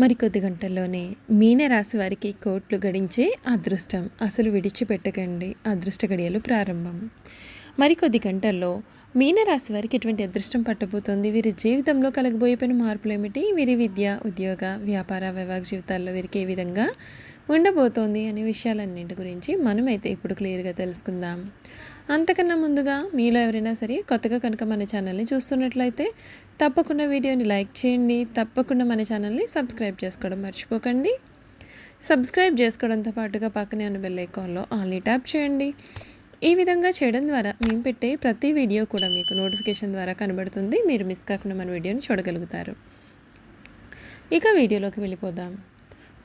మరికొద్ది గంటల్లోనే మీనరాశి వారికి కోట్లు గడించే అదృష్టం. అసలు విడిచిపెట్టకండి. అదృష్ట గడియలు ప్రారంభం. మరికొద్ది గంటల్లో మీనరాశి వారికి ఎటువంటి అదృష్టం పట్టబోతోంది? వీరి జీవితంలో కలగబోయే మార్పులు ఏమిటి వీరి విద్య ఉద్యోగ వ్యాపార వైవాహిక జీవితాల్లో వీరికి ఏ విధంగా ఉండబోతోంది అనే విషయాలన్నింటి గురించి మనమైతే ఇప్పుడు క్లియర్గా తెలుసుకుందాం. అంతకన్నా ముందుగా మీలో ఎవరైనా సరే కొత్తగా కనుక మన ఛానల్ని చూస్తున్నట్లయితే తప్పకుండా వీడియోని లైక్ చేయండి. తప్పకుండా మన ఛానల్ని సబ్స్క్రైబ్ చేసుకోవడం మర్చిపోకండి. సబ్స్క్రైబ్ చేసుకోవడంతో పాటుగా పక్కనే ఉన్న బెల్ ఐకాన్లో ఆన్లీ ట్యాప్ చేయండి. ఈ విధంగా చేయడం ద్వారా మేము పెట్టే ప్రతి వీడియో కూడా మీకు నోటిఫికేషన్ ద్వారా కనబడుతుంది. మీరు మిస్ కాకుండా మన వీడియోని చూడగలుగుతారు. ఇక వీడియోలోకి వెళ్ళిపోదాం.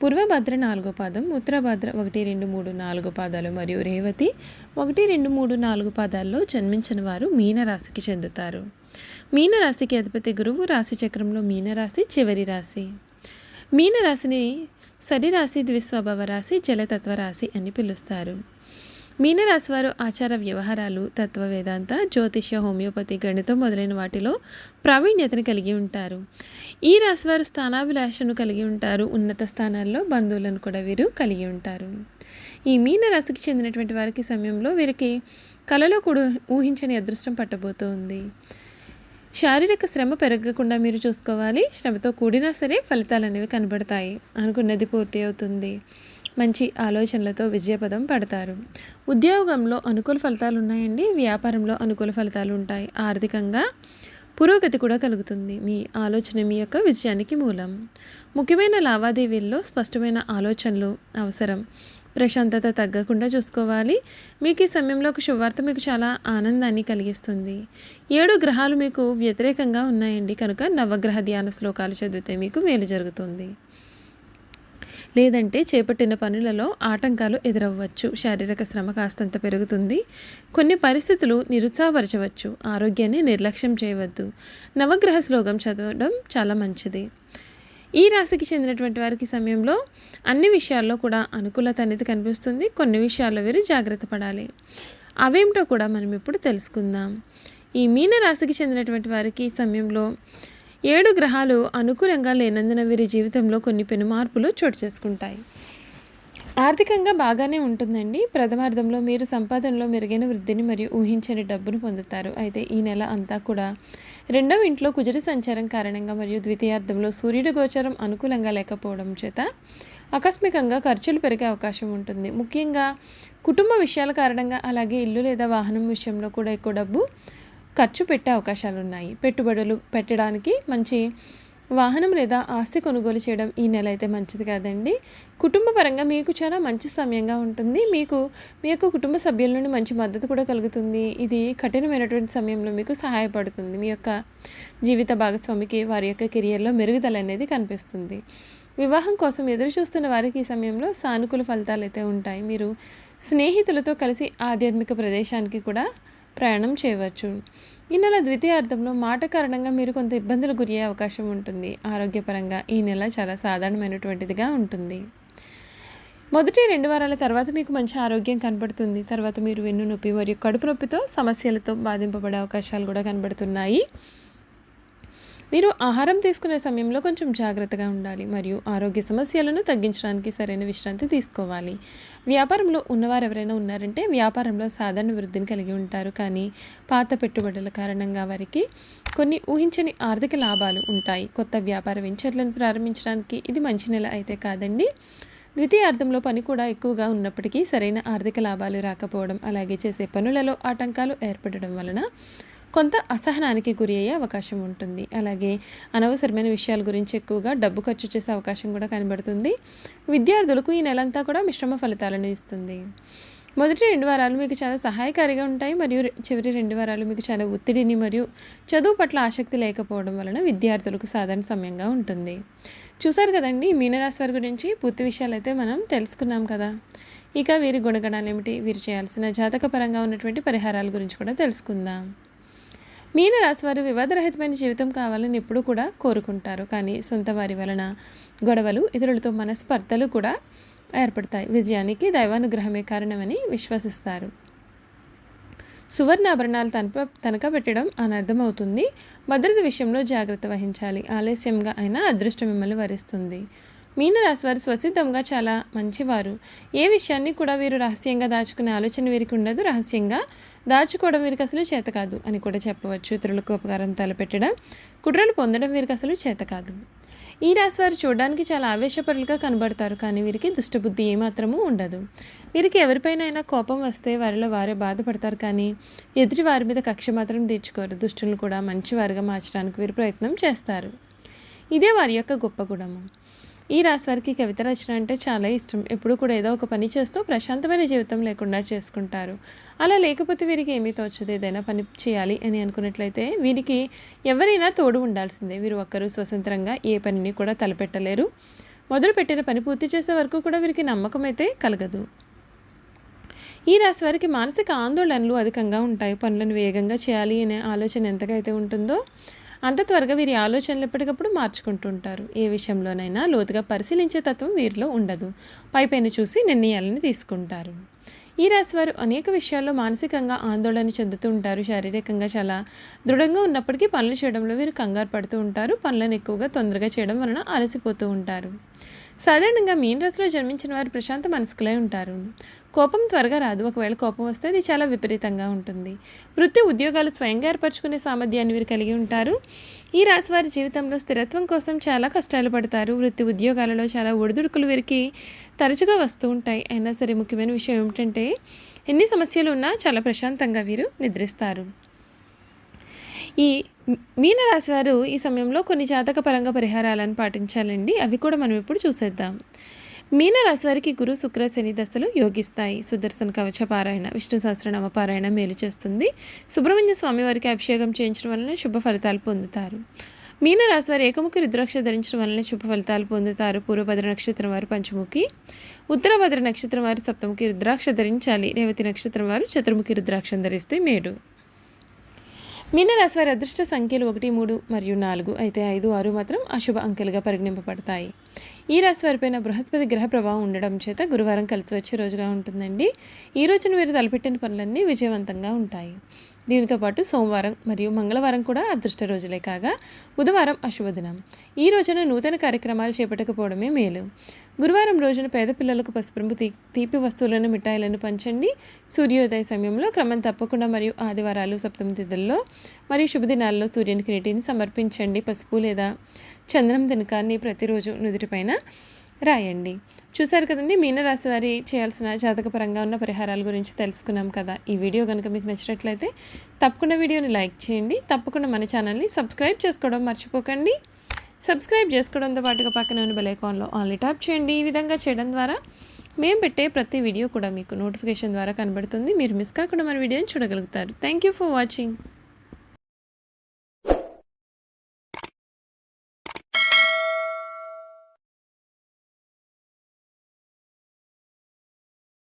పూర్వభద్ర నాలుగో పాదం ఉత్తరభద్ర ఒకటి రెండు మూడు నాలుగు పాదాలు మరియు రేవతి ఒకటి రెండు మూడు నాలుగు పాదాల్లో జన్మించిన వారు మీనరాశికి చెందుతారు. మీనరాశికి అధిపతి గురువు రాశి చక్రంలో మీనరాశి చివరి రాశి. మీనరాశిని సరిరాశి ద్విస్వభావ రాశి జలతత్వ రాశి అని పిలుస్తారు. మీనరాశివారు ఆచార వ్యవహారాలు తత్వ వేదాంత జ్యోతిష్య హోమియోపతి గణితం మొదలైన వాటిలో ప్రావీణ్యతను కలిగి ఉంటారు. ఈ రాశివారు స్థానాభిలాషను కలిగి ఉంటారు. ఉన్నత స్థానాల్లో బంధువులను కూడా వీరు కలిగి ఉంటారు. ఈ మీనరాశికి చెందినటువంటి వారికి సమయంలో వీరికి కళలో కూడా ఊహించని అదృష్టం పట్టబోతోంది. శారీరక శ్రమ పెరగకుండా మీరు చూసుకోవాలి. శ్రమతో కూడినా సరే ఫలితాలు అనేవి కనబడతాయి. అనుకున్నది పూర్తి అవుతుంది. మంచి ఆలోచనలతో విజయపదం పడతారు. ఉద్యోగంలో అనుకూల ఫలితాలు ఉన్నాయండి. వ్యాపారంలో అనుకూల ఫలితాలు ఉంటాయి. ఆర్థికంగా పురోగతి కూడా కలుగుతుంది. మీ ఆలోచన మీ యొక్క విజయానికి మూలం. ముఖ్యమైన లావాదేవీల్లో స్పష్టమైన ఆలోచనలు అవసరం. ప్రశాంతత తగ్గకుండా చూసుకోవాలి. మీకు ఈ సమయంలో ఒక శుభవార్త మీకు చాలా ఆనందాన్ని కలిగిస్తుంది. ఏడు గ్రహాలు మీకు వ్యతిరేకంగా ఉన్నాయండి. కనుక నవగ్రహ ధ్యాన శ్లోకాలు చదివితే మీకు మేలు జరుగుతుంది. లేదంటే చేపట్టిన పనులలో ఆటంకాలు ఎదురవ్వచ్చు. శారీరక శ్రమ కాస్తంత పెరుగుతుంది. కొన్ని పరిస్థితులు నిరుత్సాహపరచవచ్చు. ఆరోగ్యాన్ని నిర్లక్ష్యం చేయవద్దు. నవగ్రహ శ్లోకం చదవడం చాలా మంచిది. ఈ రాశికి చెందినటువంటి వారికి సమయంలో అన్ని విషయాల్లో కూడా అనుకూలత అనేది కనిపిస్తుంది. కొన్ని విషయాల్లో వీరు జాగ్రత్త పడాలి. అవేమిటో కూడా మనం ఇప్పుడు తెలుసుకుందాం. ఈ మీన రాశికి చెందినటువంటి వారికి సమయంలో ఏడు గ్రహాలు అనుకూలంగా లేనందున వీరి జీవితంలో కొన్ని పెను మార్పులు చోటు చేసుకుంటాయి. ఆర్థికంగా బాగానే ఉంటుందండి. ప్రథమార్థంలో మీరు సంపాదనలో మెరుగైన వృద్ధిని మరియు ఊహించని డబ్బును పొందుతారు. అయితే ఈ నెల అంతా కూడా రెండవ ఇంట్లో కుజరి సంచారం కారణంగా మరియు ద్వితీయార్థంలో సూర్యుడి గోచరం అనుకూలంగా లేకపోవడం చేత ఆకస్మికంగా ఖర్చులు పెరిగే అవకాశం ఉంటుంది. ముఖ్యంగా కుటుంబ విషయాల కారణంగా అలాగే ఇల్లు లేదా వాహనం విషయంలో కూడా ఎక్కువ డబ్బు ఖర్చు పెట్టే అవకాశాలు ఉన్నాయి పెట్టుబడులు పెట్టడానికి మంచి వాహనం లేదా ఆస్తి కొనుగోలు చేయడం ఈ నెల అయితే మంచిది కాదండి. కుటుంబ పరంగా మీకు చాలా మంచి సమయంగా ఉంటుంది. మీకు మీ యొక్క కుటుంబ సభ్యుల నుండి మంచి మద్దతు కూడా కలుగుతుంది. ఇది కఠినమైనటువంటి సమయంలో మీకు సహాయపడుతుంది. మీ యొక్క జీవిత భాగస్వామికి వారి యొక్క కెరియర్లో మెరుగుదల అనేది కనిపిస్తుంది. వివాహం కోసం ఎదురు చూస్తున్న వారికి ఈ సమయంలో సానుకూల ఫలితాలు అయితే ఉంటాయి. మీరు స్నేహితులతో కలిసి ఆధ్యాత్మిక ప్రదేశానికి కూడా ప్రయాణం చేయవచ్చు. ఈ నెల ద్వితీయార్థంలో మాట కారణంగా మీరు కొంత ఇబ్బందులు గురయ్యే అవకాశం ఉంటుంది. ఆరోగ్యపరంగా ఈ నెల చాలా సాధారణమైనటువంటిదిగా ఉంటుంది. మొదటి రెండు వారాల తర్వాత మీకు మంచి ఆరోగ్యం కనబడుతుంది. తర్వాత మీరు వెన్ను నొప్పి మరియు కడుపు నొప్పితో సమస్యలతో బాధింపబడే అవకాశాలు కూడా కనబడుతున్నాయి. మీరు ఆహారం తీసుకునే సమయంలో కొంచెం జాగ్రత్తగా ఉండాలి మరియు ఆరోగ్య సమస్యలను తగ్గించడానికి సరైన విశ్రాంతి తీసుకోవాలి. వ్యాపారంలో ఉన్నవారు ఎవరైనా ఉన్నారంటే వ్యాపారంలో సాధారణ వృద్ధిని కలిగి ఉంటారు. కానీ పాత పెట్టుబడుల కారణంగా వారికి కొన్ని ఊహించని ఆర్థిక లాభాలు ఉంటాయి. కొత్త వ్యాపార వెంచర్లను ప్రారంభించడానికి ఇది మంచి నెల అయితే కాదండి. ద్వితీయార్థంలో పని కూడా ఎక్కువగా ఉన్నప్పటికీ సరైన ఆర్థిక లాభాలు రాకపోవడం అలాగే చేసే పనులలో ఆటంకాలు ఏర్పడడం వలన కొంత అసహనానికి గురి అయ్యే అవకాశం ఉంటుంది. అలాగే అనవసరమైన విషయాల గురించి ఎక్కువగా డబ్బు ఖర్చు చేసే అవకాశం కూడా కనబడుతుంది. విద్యార్థులకు ఈ నెలంతా కూడా మిశ్రమ ఫలితాలను ఇస్తుంది. మొదటి రెండు వారాలు మీకు చాలా సహాయకారిగా ఉంటాయి. మరియు చివరి రెండు వారాలు మీకు చాలా ఒత్తిడిని మరియు చదువు పట్ల ఆసక్తి లేకపోవడం వలన విద్యార్థులకు సాధారణ సమయంగా ఉంటుంది. చూసారు కదండి మీనరాశి వారి గురించి పూర్తి విషయాలు అయితే మనం తెలుసుకున్నాం కదా. ఇక వీరి గుణగణాలు ఏమిటి? వీరు చేయాల్సిన జాతకపరంగా ఉన్నటువంటి పరిహారాల గురించి కూడా తెలుసుకుందాం. మీన వారు వివాదరహితమైన జీవితం కావాలని ఎప్పుడూ కూడా కోరుకుంటారు. కానీ సొంత వారి వలన గొడవలు ఇతరులతో మనస్పర్ధలు కూడా ఏర్పడతాయి. విజయానికి దైవానుగ్రహమే కారణమని విశ్వసిస్తారు. సువర్ణాభరణాలు తనప తనఖా పెట్టడం అని అర్థమవుతుంది భద్రత విషయంలో జాగ్రత్త వహించాలి. ఆలస్యంగా అయినా అదృష్టం మిమ్మల్ని వరిస్తుంది. మీనరాశి వారు స్వసిద్ధంగా చాలా మంచివారు. ఏ విషయాన్ని కూడా వీరు రహస్యంగా దాచుకునే ఆలోచన వీరికి ఉండదు. రహస్యంగా దాచుకోవడం వీరికి అసలు చేత కాదు అని కూడా చెప్పవచ్చు. ఇతరులకు ఉపకారం తలపెట్టడం కుట్రలు పొందడం వీరికి అసలు చేత కాదు. ఈ రాశి వారు చూడడానికి చాలా ఆవేశపరులుగా కనబడతారు కానీ వీరికి దుష్టబుద్ధి ఏమాత్రము ఉండదు. వీరికి ఎవరిపైనైనా కోపం వస్తే వారిలో వారే బాధపడతారు కానీ ఎదుటి వారి మీద కక్ష మాత్రం తీర్చుకోరు. దుష్టులను కూడా మంచివారుగా మార్చడానికి వీరు ప్రయత్నం చేస్తారు. ఇదే వారి యొక్క గొప్ప గుణము. ఈ రాశివారికి కవిత రచన అంటే చాలా ఇష్టం. ఎప్పుడు కూడా ఏదో ఒక పని చేస్తూ ప్రశాంతమైన జీవితం లేకుండా చేసుకుంటారు. అలా లేకపోతే వీరికి ఏమీ తోచదు. ఏదైనా పని చేయాలి అని అనుకున్నట్లయితే వీరికి ఎవరైనా తోడు ఉండాల్సిందే. వీరు ఒక్కరు స్వతంత్రంగా ఏ పనిని కూడా తలపెట్టలేరు. మొదలుపెట్టిన పని పూర్తి చేసే వరకు కూడా వీరికి నమ్మకం అయితే కలగదు. ఈ రాశి వారికి మానసిక ఆందోళనలు అధికంగా ఉంటాయి. పనులను వేగంగా చేయాలి అనే ఆలోచన ఎంతగా అయితే ఉంటుందో అంత త్వరగా వీరి ఆలోచనలు ఎప్పటికప్పుడు మార్చుకుంటుంటారు. ఏ విషయంలోనైనా లోతుగా పరిశీలించే తత్వం వీరిలో ఉండదు. పైపైన చూసి నిర్ణయాలను తీసుకుంటారు. ఈ రాశి వారు అనేక విషయాల్లో మానసికంగా ఆందోళన చెందుతూ ఉంటారు శారీరకంగా చాలా దృఢంగా ఉన్నప్పటికీ పనులు చేయడంలో వీరు కంగారు పడుతూ ఉంటారు. పనులను ఎక్కువగా తొందరగా చేయడం వలన అలసిపోతూ ఉంటారు. సాధారణంగా మీన రాశిలో జన్మించిన వారు ప్రశాంత మనసుకులై ఉంటారు. కోపం త్వరగా రాదు. ఒకవేళ కోపం వస్తే అది చాలా విపరీతంగా ఉంటుంది. వృత్తి ఉద్యోగాలు స్వయంగా ఏర్పరచుకునే సామర్థ్యాన్ని వీరు కలిగి ఉంటారు. ఈ రాశి వారి జీవితంలో స్థిరత్వం కోసం చాలా కష్టాలు పడతారు. వృత్తి ఉద్యోగాలలో చాలా ఒడిదుడుకులు వీరికి తరచుగా వస్తూ ఉంటాయి. అయినా సరే ముఖ్యమైన విషయం ఏమిటంటే ఎన్ని సమస్యలు ఉన్నా చాలా ప్రశాంతంగా వీరు నిద్రిస్తారు. ఈ మీనరాశి వారు ఈ సమయంలో కొన్ని జాతకపరంగా పరిహారాలను పాటించాలండి. అవి కూడా మనం ఇప్పుడు చూసేద్దాం. మీనరాశి వారికి గురు శుక్ర శని దశలు యోగిస్తాయి. సుదర్శన కవచ పారాయణ విష్ణు సహస్రనామ పారాయణ మేలు చేస్తుంది. సుబ్రహ్మణ్య స్వామి వారికి అభిషేకం చేయించడం వలన శుభ ఫలితాలు పొందుతారు. మీనరాశి వారు ఏకముఖి రుద్రాక్ష ధరించడం వలన శుభ ఫలితాలు పొందుతారు. పూర్వభద్ర నక్షత్రం వారు పంచముఖి ఉత్తరభద్ర నక్షత్రం వారు సప్తముఖి రుద్రాక్ష ధరించాలి. రేవతి నక్షత్రం వారు చతుర్ముఖి రుద్రాక్షం ధరిస్తే మేడు మీనరాశి వారి అదృష్ట సంఖ్యలు ఒకటి మూడు మరియు నాలుగు అయితే ఐదు ఆరు మాత్రం అశుభ అంకెలుగా పరిగణింపబడతాయి. ఈ రాశి వారిపైన బృహస్పతి గ్రహ ప్రభావం ఉండడం చేత గురువారం కలిసి వచ్చే రోజుగా ఉంటుందండి. ఈ రోజున మీరు తలపెట్టిన పనులన్నీ విజయవంతంగా ఉంటాయి. దీనితో పాటు సోమవారం మరియు మంగళవారం కూడా అదృష్ట రోజులే కాగా బుధవారం అశుభదినం ఈ రోజున నూతన కార్యక్రమాలు చేపట్టకపోవడమే మేలు. గురువారం రోజున పేద పిల్లలకు పసుపు తీ తీపి వస్తువులను మిఠాయిలను పంచండి. సూర్యోదయ సమయంలో క్రమం తప్పకుండా మరియు ఆదివారాలు సప్తమి తిథుల్లో మరియు శుభదినాల్లో సూర్యునికి నీటిని సమర్పించండి. పసుపు లేదా చంద్రం తినకాన్ని ప్రతిరోజు నుదుటిపైన రాయండి. చూశారు కదండి మీనరాశి వారి చేయాల్సిన జాతకపరంగా ఉన్న పరిహారాల గురించి తెలుసుకున్నాం కదా. ఈ వీడియో కనుక మీకు నచ్చినట్లయితే తప్పకుండా వీడియోని లైక్ చేయండి. తప్పకుండా మన ఛానల్ని సబ్స్క్రైబ్ చేసుకోవడం మర్చిపోకండి. సబ్స్క్రైబ్ చేసుకోవడంతో పాటుగా పక్కన ఉన్న బెలైకాన్లో ఆన్లీ ట్యాప్ చేయండి. ఈ విధంగా చేయడం ద్వారా మేము పెట్టే ప్రతి వీడియో కూడా మీకు నోటిఫికేషన్ ద్వారా కనబడుతుంది. మీరు మిస్ కాకుండా మన వీడియోని చూడగలుగుతారు. Thank you for watching.